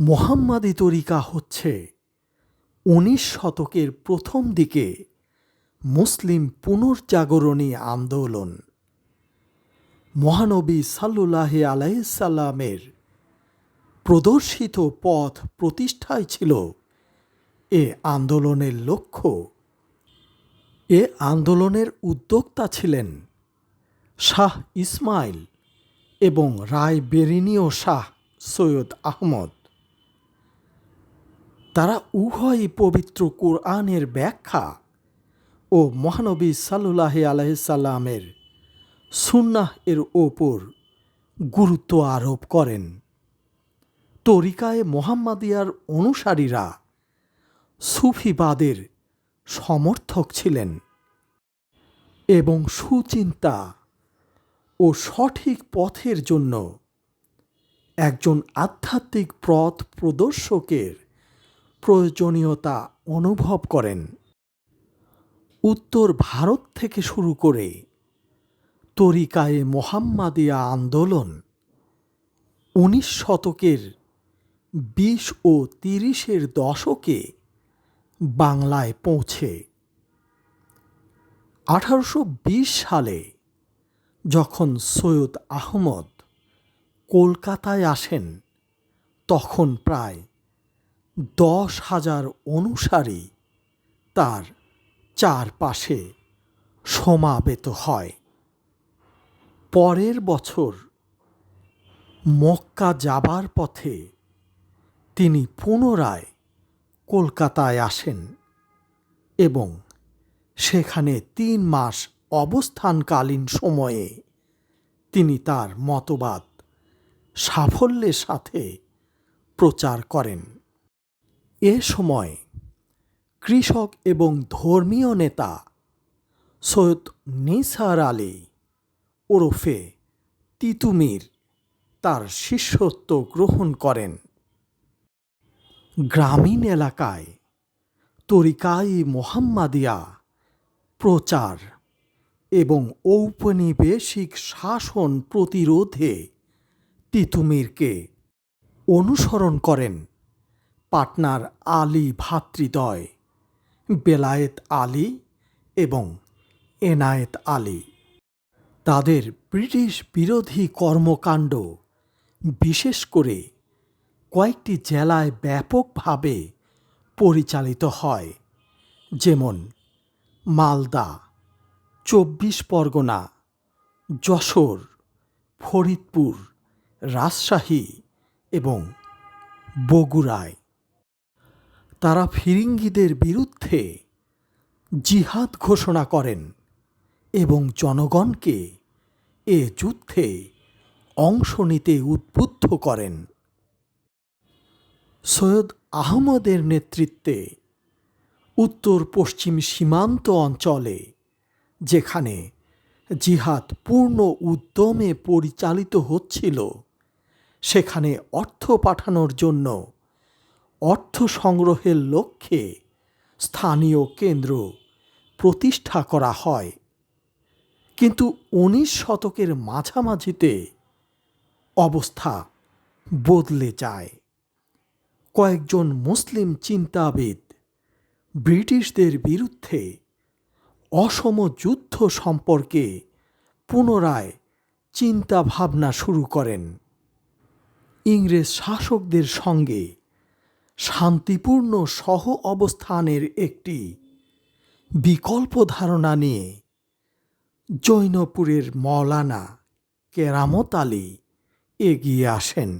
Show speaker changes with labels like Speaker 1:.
Speaker 1: মোহাম্মদী তরিকা হচ্ছে উনিশ শতকের প্রথম দিকে মুসলিম পুনর্জাগরণী আন্দোলন। মহানবী সাল্লুল্লাহ আলাইসাল্লামের প্রদর্শিত পথ প্রতিষ্ঠাই ছিল এ আন্দোলনের লক্ষ্য। এ আন্দোলনের উদ্যোক্তা ছিলেন শাহ ইসমাইল এবং রায় বেরিনীয় শাহ সৈয়দ আহমদ। তারা উভয়ই পবিত্র কোরআনের ব্যাখ্যা ও মহানবী সাল্লুল্লাহ আলাইসাল্লামের সুন্নাহ এর ওপর গুরুত্ব আরোপ করেন। তরিকায় মোহাম্মদিয়ার অনুসারীরা সুফিবাদের সমর্থক ছিলেন এবং সুচিন্তা ও সঠিক পথের জন্য একজন আধ্যাত্মিক পথ প্রদর্শকের প্রয়োজনীয়তা অনুভব করেন। উত্তর ভারত থেকে শুরু করে তরিকায়ে মোহাম্মাদিয়া আন্দোলন উনিশ শতকের বিশ ও তিরিশের দশকে বাংলায় পৌঁছে। আঠারোশো বিশ সালে যখন সৈয়দ আহমদ কলকাতায় আসেন, তখন প্রায় দশ হাজার অনুসারী তার চারপাশে সমাবেত হয়। পরের বছর মক্কা যাবার পথে তিনি পুনরায় কলকাতায় আসেন এবং সেখানে তিন মাস অবস্থানকালীন সময়ে তিনি তার মতবাদ সাফল্যের সাথে প্রচার করেন। এ সময় কৃষক এবং ধর্মীয় নেতা সৈয়দ নিসার আলী ওরফে তিতুমির তার শিষ্যত্ব গ্রহণ করেন। গ্রামীণ এলাকায় তরিকাই মোহাম্মাদিয়া প্রচার এবং ঔপনিবেশিক শাসন প্রতিরোধে তিতুমিরকে অনুসরণ করেন। পাটনার আলী ভাতৃদ্বয়, বেলায়েত আলী এবং এনায়েত আলী। তাদের ব্রিটিশ বিরোধী কর্মকাণ্ড বিশেষ করে কয়েকটি জেলায় ব্যাপকভাবে পরিচালিত হয়, যেমন মালদা, চব্বিশ পরগনা, যশোর, ফরিদপুর, রাজশাহী এবং বগুড়ায়। তারা ফিরিঙ্গিদের বিরুদ্ধে জিহাদ ঘোষণা করেন এবং জনগণকে এ যুদ্ধে অংশ নিতে উদ্বুদ্ধ করেন। সৈয়দ আহমদের নেতৃত্বে উত্তর পশ্চিম সীমান্ত অঞ্চলে, যেখানে জিহাদ পূর্ণ উদ্যমে পরিচালিত হচ্ছিল, সেখানে অর্থ পাঠানোর জন্য অর্থ সংগ্রহের লক্ষ্যে স্থানীয় কেন্দ্র প্রতিষ্ঠা করা হয়। কিন্তু উনিশ শতকের মাঝামাঝিতে অবস্থা বদলে যায়। কয়েকজন মুসলিম চিন্তাবিদ ব্রিটিশদের বিরুদ্ধে অসম যুদ্ধ সম্পর্কে পুনরায় চিন্তা ভাবনা শুরু করেন। ইংরেজ শাসকদের সঙ্গে শান্তিপূর্ণ সহ অবস্থানের একটি বিকল্প ধারণা নিয়ে জৈনপুরের মৌলানা কেরামত আলী এগিয়ে আসেন।